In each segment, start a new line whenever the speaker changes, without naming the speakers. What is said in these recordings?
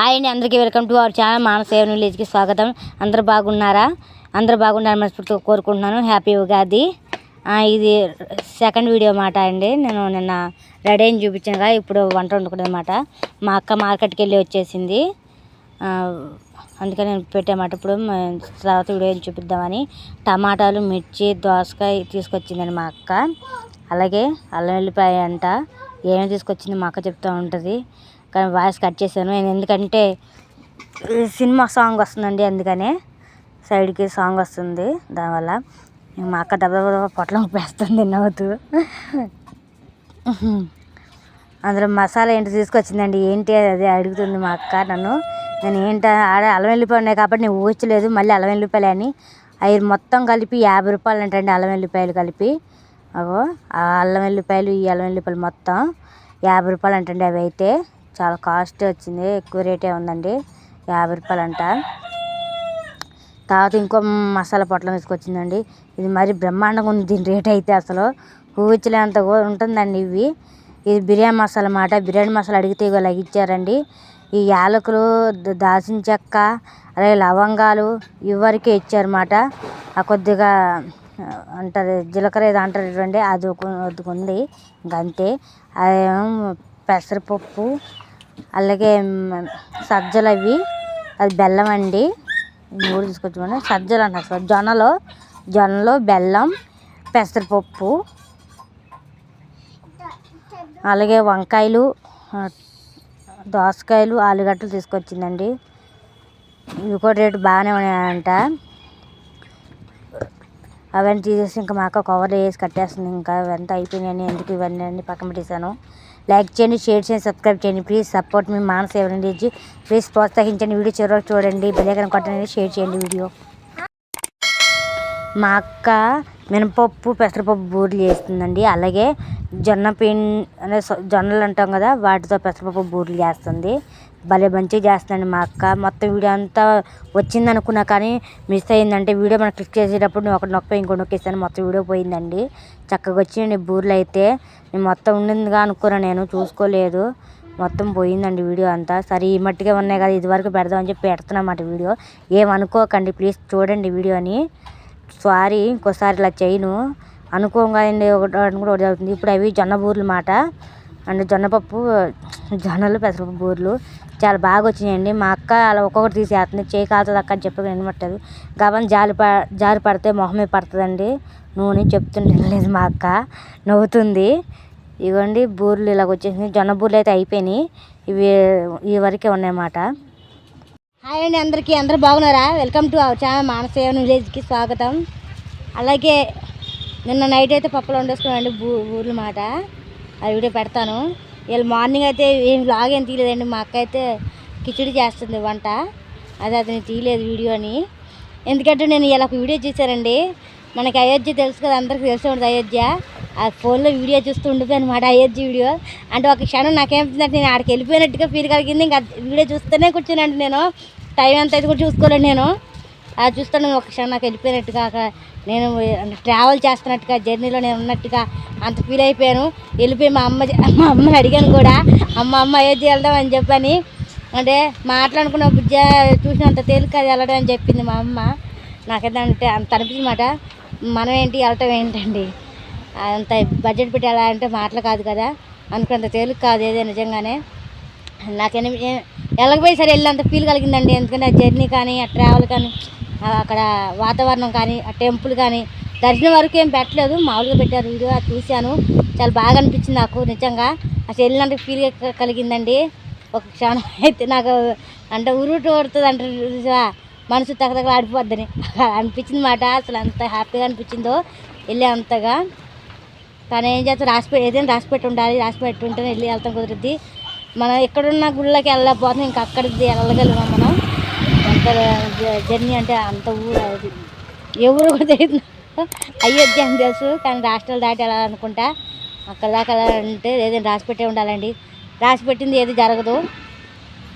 Hi అండి అందరికీ welcome to our channel Manaseva విలేజ్కి స్వాగతం. అందరు బాగున్నారా? అందరు బాగున్నారు మనస్ఫూర్తిగా కోరుకుంటున్నాను. హ్యాపీ ఉగాది. ఇది సెకండ్ వీడియో మాట అండి. నేను నిన్న రెడీ అని చూపించాను ఇప్పుడు వంట వండుకునే మాట మా అక్క మార్కెట్కి వెళ్ళి వచ్చేసింది. అందుకని నేను పెట్టామాట ఇప్పుడు తర్వాత వీడియో చూపిద్దామని టమాటాలు మిర్చి దోసకాయ తీసుకొచ్చిందండి మా అక్క. అలాగే అల్లం వెల్లిపాయ అంట. ఏమేమి తీసుకొచ్చింది మా అక్క చెప్తూ ఉంటుంది. కానీ వాయిస్ కట్ చేశాను. నేను ఎందుకంటే సినిమా సాంగ్ వస్తుందండి అందుకనే సైడ్కి సాంగ్ వస్తుంది దానివల్ల. మా అక్క దెబ్బ దెబ్బ పొట్లం పేస్తుంది నవ్వుతూ. అందులో మసాలా ఏంటి తీసుకొచ్చిందండి. ఏంటి అది? అడుగుతుంది మా అక్క నన్ను. నేను ఏంటి? ఆడ అల్లం వెల్లిపాయలు ఉన్నాయి కాబట్టి నేను ఊహించలేదు. మళ్ళీ అల్లం వెల్లిపాయలు అని. అవి మొత్తం కలిపి యాభై రూపాయలు అంటండి అల్లం వెల్లిపాయలు కలిపి. అవో ఆ అల్లం వెల్లిపాయలు ఈ అల్లం వెల్లిపాయలు మొత్తం యాభై రూపాయలు అంటండి అవి అయితే. చాలా కాస్ట్ వచ్చింది. ఎక్కువ రేటే ఉందండి. యాభై రూపాయలు అంట తర్వాత ఇంకో మసాలా పొట్లం తీసుకొచ్చిందండి. ఇది మరి బ్రహ్మాండంగా ఉంది దీని రేట్ అయితే అసలు. ఊహించలేంత కూడా ఉంటుందండి ఇవి. ఇది బిర్యానీ మసాలా మాట. బిర్యానీ మసాలా అడిగితే ఇగో ఇచ్చారండి. ఈ యాలకులు దాల్చిన చెక్క అలాగే లవంగాలు ఇవరికే ఇచ్చారన్నమాట. ఆ కొద్దిగా అంటారు జీలకర్ర ఏదో అంటారు చూడండి. అది ఒక ఉంది. ఇంకంతే. అదేమో పెసరపప్పు అలాగే సజ్జలు అవి. అది బెల్లం అండి. మూడు తీసుకొచ్చామని సజ్జలు అంటారు జొన్నలు. జొన్నలు బెల్లం పెసరపప్పు. అలాగే వంకాయలు దోసకాయలు ఆలుగడ్డలు తీసుకొచ్చిందండి. ఇవి కూడా రేటు బాగానే ఉన్నాయంట. అవన్నీ తీసేసి ఇంకా మా అక్క కవర్ వేసి కట్టేస్తుంది. ఇంకా ఇవంతా అయిపోయినాయని ఎందుకు ఇవన్నీ అన్ని పక్కన పెట్టేశాను. లైక్ చేయండి షేర్ చేయండి సబ్స్క్రైబ్ చేయండి. ప్లీజ్ సపోర్ట్ మీ మానస ఎవరండి ప్లీజ్ ప్రోత్సహించండి వీడియో చివరికి చూడండి. బెల్లైకన్ కొట్టండి షేర్ చేయండి వీడియో. మా అక్క మినపప్పు పెసరపప్పు బూరెలు చేస్తుందండి. అలాగే జొన్న పిన్ అనే జొన్నలు అంటాం కదా వాటితో పెసరపప్పు బూరెలు చేస్తుంది. భలే మంచిగా చేస్తుందండి మా అక్క. మొత్తం వీడియో అంతా వచ్చింది అనుకున్నా కానీ మిస్ అయిందంటే వీడియో మనం క్లిక్ చేసేటప్పుడు నేను ఒకటి నొక్క ఇంకో నొక్కేసాను మొత్తం వీడియో పోయిందండి. చక్కగా వచ్చిందండి బూరెలు అయితే నేను మొత్తం ఉండిందిగా అనుకున్నాను నేను చూసుకోలేదు. మొత్తం పోయిందండి వీడియో అంతా. సరే ఈ మట్టిగా ఉన్నాయి కదా ఇదివరకు పెడదామని చెప్పి పెడుతున్నమాట వీడియో. ఏమనుకోకండి ప్లీజ్ చూడండి వీడియోని. సారీ ఇంకోసారి ఇలా చేయను. అనుకోగానే ఒకటి ఒకటి కూడా ఒకటి అవుతుంది ఇప్పుడు అవి జొన్న బూరెలు మాట అండ్ జొన్నపప్పు జొన్నలు పెసరపప్పు బూరెలు చాలా బాగా వచ్చినాయండి. మా అక్క అలా ఒక్కొక్కటి తీసేస్తుంది చేయి కాలుతుంది అక్క అని చెప్పి వినమట్టదు గబన్ జారి ప జారి పడితే మొహమే పడుతుందండి. నూనె చెప్తుంటే లేదు మా అక్క నవ్వుతుంది. ఇవ్వండి బూరెలు ఇలాగ వచ్చేసింది జొన్న బూరెలు అయితే అయిపోయినాయి. ఇవి ఈ వరకే ఉన్నాయన్నమాట. హాయ్ అండి అందరికీ. అందరూ బాగున్నారా? Welcome to our channel Manasevan విలేజ్కి స్వాగతం. అలాగే నిన్న నైట్ అయితే పప్పులు వండేసుకున్నాండి బూ ఊర్ల మాట. ఆ వీడియో పెడతాను. వీళ్ళు మార్నింగ్ అయితే ఏం బ్లాగ్ ఏం తీయలేదండి. మా అక్క అయితే కిచిడి చేస్తుంది వంట. అది అతను తీయలేదు వీడియో అని. ఎందుకంటే నేను ఇలా ఒక వీడియో చేశానండి. మనకి అయోధ్య తెలుసు కదా అందరికీ తెలిసి ఉంటుంది అయోధ్య. ఆ ఫోన్లో వీడియో చూస్తూ ఉండిపోయాను అనమాట అయోధ్య వీడియో. అంటే ఒక క్షణం నాకేమవుతుందంటే నేను ఆడికి వెళ్ళిపోయినట్టుగా ఫీల్ కలిగింది ఇంకా వీడియో చూస్తూనే కూర్చున్నాను నేను. టైం ఎంత అయితే కూడా చూసుకోలేను నేను. అది చూస్తాను ఒక క్షణం నాకు వెళ్ళిపోయినట్టుగా అక్కడ నేను ట్రావెల్ చేస్తున్నట్టుగా జర్నీలో నేను ఉన్నట్టుగా అంత ఫీల్ అయిపోయాను. వెళ్ళిపోయి మా అమ్మ మా అమ్మని అడిగాను కూడా అమ్మ అమ్మ అయోధ్య వెళ్దాం అని చెప్పని. అంటే మాట్లాడుకున్న బుజ్జ చూసినంత తేలిక అది వెళ్ళడం అని చెప్పింది మా అమ్మ. నాకైతే అంటే అంత అనిపించమాట మనం ఏంటి వెళ్ళటం ఏంటండి? అంత బడ్జెట్ పెట్టి ఎలా అంటే మాటలు కాదు కదా? అనుకున్నంత తేలిక కాదు ఏదో నిజంగానే. నాకు వెళ్ళకపోయి సరే వెళ్ళేంత ఫీల్ కలిగిందండి. ఎందుకంటే ఆ జర్నీ కానీ ఆ ట్రావెల్ కానీ అక్కడ వాతావరణం కానీ ఆ టెంపుల్ కానీ దర్శనం వరకు ఏం పెట్టలేదు. మామూలుగా పెట్టారు వీడియో అది చూశాను. చాలా బాగా అనిపించింది నాకు నిజంగా. అసలు వెళ్ళినంత ఫీల్ కలిగిందండి. ఒక క్షణం అయితే నాకు అంటే ఉరుటు పడుతుంది అంటారు మనసు తగదగలు ఆడిపోద్దని. అనిపించింది మాట అసలు అంత హ్యాపీగా అనిపించిందో వెళ్ళే అంతగా. కానీ ఏం చేస్తాం రాసి పెట్టి ఏదైనా రాసి పెట్టి ఉండాలి రాసి పెట్టి ఉంటేనే వెళ్ళి వెళ్తాం కుదురుద్ది. మనం ఎక్కడున్న గుళ్ళకి వెళ్ళకపోతే ఇంకా అక్కడికి వెళ్ళగలిగాం మనం? అంత జ- జర్నీ అంటే అంత ఊరు అది. ఎవరు కూడా తెలియదు. అయోధ్య అని తెలుసు కానీ రాష్ట్రాలు దాటి వెళ్ళాలనుకుంటా. అక్కడ దాకా వెళ్ళాలంటే ఏదైనా రాసి పెట్టే ఉండాలండి. రాసి పెట్టింది ఏది జరగదు.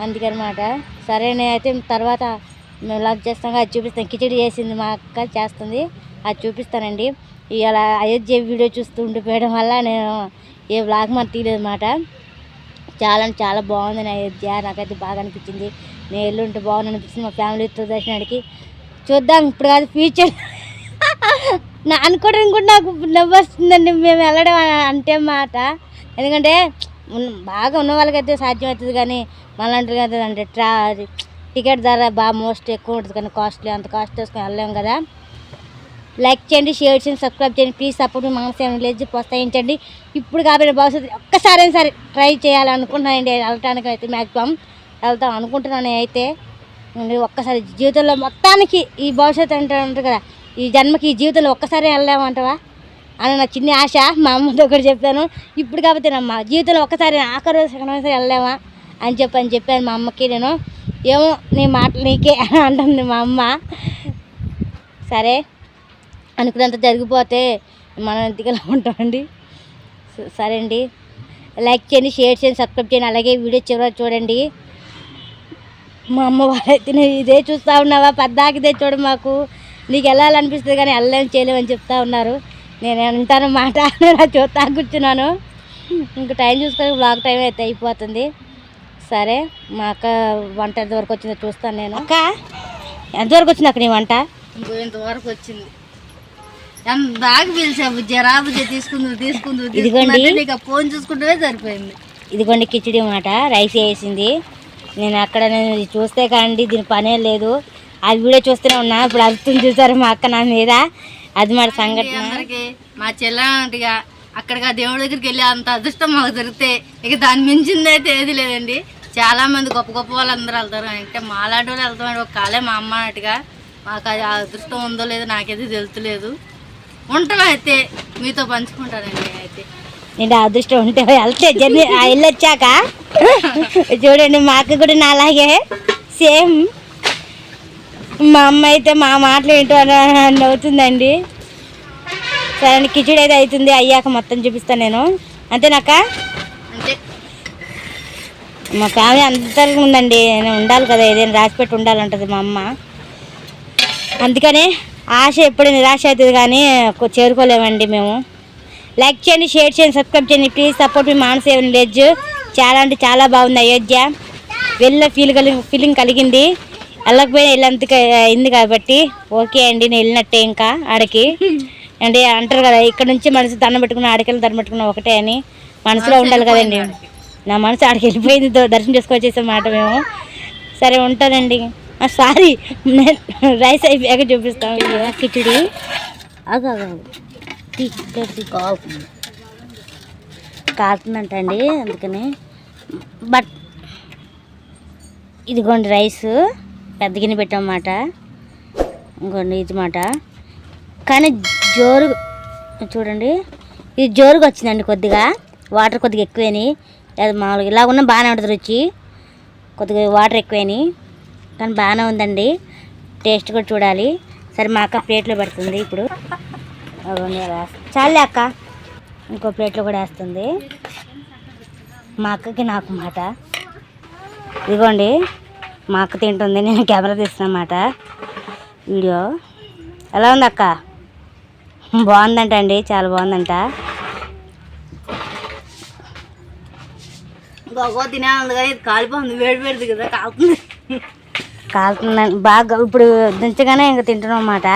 అందుకనమాట. సరే అయితే తర్వాత మేము లాగ్ చేస్తాం అది చూపిస్తాను. కిచడి చేసింది మా అక్క చేస్తుంది. అది చూపిస్తానండి. ఇలా అయోధ్య వీడియో చూస్తూ ఉండిపోయడం వల్ల నేను ఏ వ్లాగ్ మరి తీయలేదు అన్నమాట. చాలా అంటే చాలా బాగుంది నా అయోధ్య. నాకైతే బాగా అనిపించింది. నేను ఎల్లుంటే బాగుంది అనిపిస్తుంది మా ఫ్యామిలీతో దర్శనానికి. చూద్దాం ఇప్పుడు కాదు ఫ్యూచర్ నా అనుకోవడం కూడా నాకు నవ్వు వస్తుందండి. మేము వెళ్ళడం అంటే మాట ఎందుకంటే బాగా ఉన్న వాళ్ళకైతే సాధ్యం అవుతుంది కానీ మళ్ళీ అంటారు కదా అంటే ట్రా అది టికెట్ ధర బాగా మోస్ట్ ఎక్కువ ఉంటుంది కానీ కాస్ట్లీ అంత కాస్ట్ వేసుకొని వెళ్ళలేము కదా. లైక్ చేయండి షేర్ చేయండి సబ్స్క్రైబ్ చేయండి ప్లీజ్ సపోర్ట్ మనసు విలేజ్ ప్రోత్సహించండి. ఇప్పుడు కాబట్టి భవిష్యత్తు ఒక్కసారైనా సరే ట్రై చేయాలనుకుంటున్నానండి వెళ్ళటానికి అయితే మ్యాక్సిమం వెళ్తాం అనుకుంటున్నాను అయితే ఒక్కసారి జీవితంలో మొత్తానికి ఈ భవిష్యత్తు అంటే ఉంటుంది కదా ఈ జన్మకి ఈ జీవితంలో ఒక్కసారి వెళ్దామంటావా అని నా చిన్న ఆశ మా అమ్మతో కూడా చెప్పాను. ఇప్పుడు కాబట్టి నమ్మ జీవితంలో ఒక్కసారి ఆఖరు సెకండ్ వెళ్ళామా అని చెప్పి అని చెప్పాను మా అమ్మకి నేను. ఏమో నీ మాట నీకే అని అంటుంది మా అమ్మ. సరే అనుకున్నంత జరిగిపోతే మనం ఎంతగా ఉంటామండి? సరే అండి లైక్ చేయండి షేర్ చేయండి సబ్స్క్రైబ్ చేయండి అలాగే వీడియో చివరి చూడండి. మా అమ్మ వాళ్ళైతే నేను ఇదే చూస్తూ ఉన్నావా? పద్దాకి ఇదే చూడ మాకు. నీకు వెళ్ళాలనిపిస్తుంది కానీ వెళ్ళలేం చేయలేము అని చెప్తా ఉన్నారు. నేను అంటాను మాట నేను చూస్తా కూర్చున్నాను. ఇంక టైం చూసుకొని బ్లాగ్ టైం అయితే అయిపోతుంది. సరే మా అక్క వంట ఎంతవరకు వచ్చిందో చూస్తాను నేను. అక్క? ఎంతవరకు వచ్చింది అక్క నీ వంట?
ఇంతవరకు వచ్చింది. బాగా పిలిచా బుజ్జి రా బుజ్జి తీసుకుందు తీసుకుందు
ఇదిగోండి.
ఫోన్ చూసుకుంటే సరిపోయింది.
ఇదిగోండి కిచిడి మాట రైస్ వేసింది. నేను అక్కడ నేను చూస్తే కాండి దీని పనే లేదు. అది వీడియో చూస్తూనే ఉన్నా ఇప్పుడు అర్థం చూసారు మా అక్క నా మీద? అది మాట సంఘటన.
అందరికి మా చెల్లెంటిగా అక్కడికి దేవుడి దగ్గరికి వెళ్ళి అంత అదృష్టం మాకు దొరికితే ఇక దాని మించింది అయితే ఏది లేదండి. చాలా మంది గొప్ప గొప్ప వాళ్ళు అందరూ వెళ్తారు. అంటే మాలాంటి వాళ్ళు వెళ్తామండి. ఒక కాలే మా అమ్మ అన్నట్టుగా. మాకు అది అదృష్టం ఉందో లేదో నాకైతే తెలుతులేదు. ఉంటాం అయితే. మీతో పంచుకుంటానండి అయితే
నేను అదృష్టం ఉంటే వెళ్తే జర్నీ ఆ వెళ్ళొచ్చాక చూడండి మా అక్క కూడా నా అలాగే సేమ్. మా అమ్మ అయితే మా మాటలు ఏంటో అని నవ్వుతుందండి సరే కిచిడి అయితే అవుతుంది. అయ్యాక మొత్తం చూపిస్తాను నేను. అంతేనాక
అంటే
మా ఫ్యామిలీ అందరికీ ఉందండి. నేను ఉండాలి కదా ఏదైనా రాసిపెట్టి ఉండాలంటది మా అమ్మ. అందుకనే ఆశ ఎప్పుడు నిరాశ అవుతుంది కానీ చేరుకోలేమండి మేము. లైక్ చేయండి షేర్ చేయండి సబ్స్క్రైబ్ చేయండి. ప్లీజ్ సపోర్ట్ మీ మానస విలేజ్ చాలా అంటే చాలా బాగుంది అయోధ్య. వెళ్ళిన ఫీల్ కలిగి ఫీలింగ్ కలిగింది. వెళ్ళకపోయినా వెళ్ళంత అయింది కాబట్టి ఓకే అండి. నేను వెళ్ళినట్టే ఇంకా ఆడకి. అంటే అంటారు కదా ఇక్కడ నుంచి మనసు దండం పెట్టుకున్న ఆడికెళ్ళి దండం పెట్టుకున్న ఒకటే అని. మనసులో ఉండాలి కదండి. నా మనసు ఆడికి వెళ్ళిపోయింది. దర్శనం చేసుకొచ్చేసే మాట మేము. సరే ఉంటానండి సారీ. రైస్ అయిపోయాక చూపిస్తాం. ఇది కిచడి? అగా కాలుతుందంట అండి అందుకని. బట్ ఇదిగోండి రైస్. పెద్ద గిన్నె పెట్టామన్నమాట ఇంకోండి ఇది మాట. కానీ జోరు చూడండి. ఇది జోరుగా వచ్చిందండి కొద్దిగా. వాటర్ కొద్దిగా ఎక్కువని అది మామూలుగా ఇలా ఉన్న బాగానే ఉంటుంది రుచి. కొద్దిగా వాటర్ ఎక్కువని కానీ బాగానే ఉందండి. టేస్ట్ కూడా చూడాలి. సరే మా అక్క ప్లేట్లో పెడుతుంది ఇప్పుడు. చాలే అక్క. ఇంకో ప్లేట్లో కూడా వేస్తుంది. మా అక్కకి నాకు మాట. ఇదిగోండి మా అక్క తింటుంది. నేను కెమెరా తీస్తున్నమాట వీడియో. ఎలా ఉంది అక్క? బాగుందంట అండి. చాలా బాగుందంట.
గొప్ప తినేది కానీ ఇది కాలిపోతుంది వేడి వేడిది కదా కాలుతుంది.
కాలుతుందండి బాగా ఇప్పుడు దించగానే ఇంకా తింటున్నాం అన్నమాట.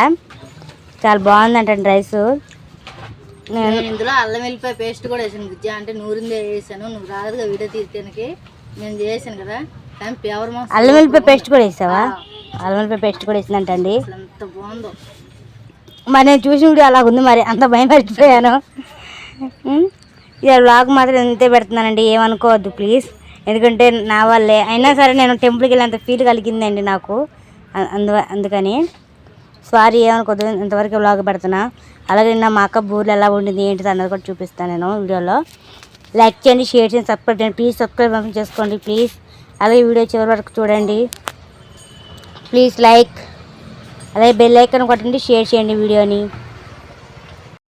చాలా బాగుందంటండి రైస్. నేను
ఇందులో అల్లం వెల్లిపాయ పేస్ట్ కూడా వేసాను బుజ్జి. అంటే నూరిందే వేసాను. నువ్వు రాదుగా వీడియో తీయడానికి నేను చేసాను కదా. కానీ పేవర్ మాస్
అల్లం వెల్లిపాయ పేస్ట్ కూడా వేసావా? అల్లం వెల్లిపాయ పేస్ట్ కూడా వేసిందంటండి
అసలు ఎంత బాగుందో.
మరి నేను చూసిన వీడియో అలాగ ఉంది మరి అంత భయం మర్చిపోయాను. ఇలా ఇక వ్లాగ్ మాత్రం ఎంతే పెడుతున్నానండి ఏమనుకోవద్దు ప్లీజ్ ఎందుకంటే నా వల్లే. అయినా సరే నేను టెంపుల్కి వెళ్ళేంత ఫీల్ కలిగిందండి నాకు. అందు అందుకని. సారీ ఏమనుకోదు ఇంతవరకు వ్లాగ్ పెడుతున్నా. అలాగే నిన్న మా అక్క బూర్లు ఎలా ఉండింది ఏంటిది అన్నది కూడా చూపిస్తాను నేను వీడియోలో. లైక్ చేయండి షేర్ చేయండి సబ్స్క్రైబ్ చేయండి. ప్లీజ్ సబ్స్క్రైబ్ చేసుకోండి ప్లీజ్ అలాగే వీడియో చివరి వరకు చూడండి. ప్లీజ్ లైక్ అలాగే బెల్ ఐకన్ కొట్టండి షేర్ చేయండి వీడియోని.